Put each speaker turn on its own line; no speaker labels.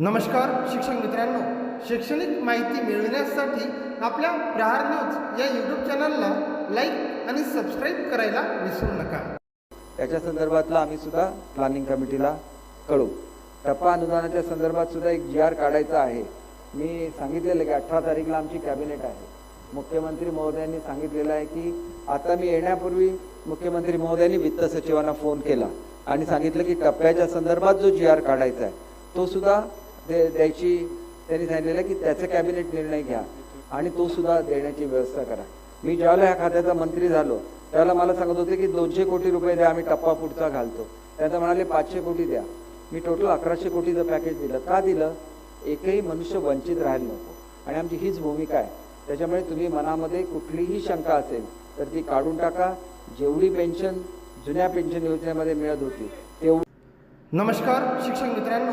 नमस्कार शिक्षक मित्रांनो. शैक्षणिक माहिती मिळविण्यासाठी आपल्या प्रहार न्यूज या यूट्यूब चॅनलला लाईक आणि सबस्क्राईब करायला विसरू नका.
त्याच्या संदर्भातला आम्ही सुद्धा प्लॅनिंग कमिटीला कळू. टप्पा अनुदानाच्या संदर्भात सुद्धा एक जी आर काढायचा आहे. मी सांगितलेलं की अठरा तारीखला आमची कॅबिनेट आहे. मुख्यमंत्री महोदयांनी सांगितलेलं आहे की आता मी येण्यापूर्वी मुख्यमंत्री महोदयांनी वित्त सचिवांना फोन केला आणि सांगितलं की टप्प्याच्या संदर्भात जो जी आर काढायचा आहे तो सुद्धा दे द्यायची त्यांनी सांगितलेलं आहे की त्याचा कॅबिनेट निर्णय घ्या आणि तो सुद्धा देण्याची व्यवस्था करा. मी ज्यावेळेला ह्या खात्याचा मंत्री झालो त्यावेळेला मला सांगत होते की दोनशे कोटी रुपये द्या आम्ही टप्पा पुढचा घालतो. त्यांना म्हणाले पाचशे कोटी द्या. मी टोटल अकराशे कोटीचं पॅकेज दिलं. का दिलं? एकही मनुष्य वंचित राहायला नको. आणि आमची हीच भूमिका आहे. त्याच्यामुळे तुम्ही मनामध्ये कुठलीही शंका असेल तर ती काढून टाका. जेवढी पेन्शन जुन्या पेन्शन योजनेमध्ये मिळत होती तेवढी
नमस्कार शिक्षक मित्रांनो.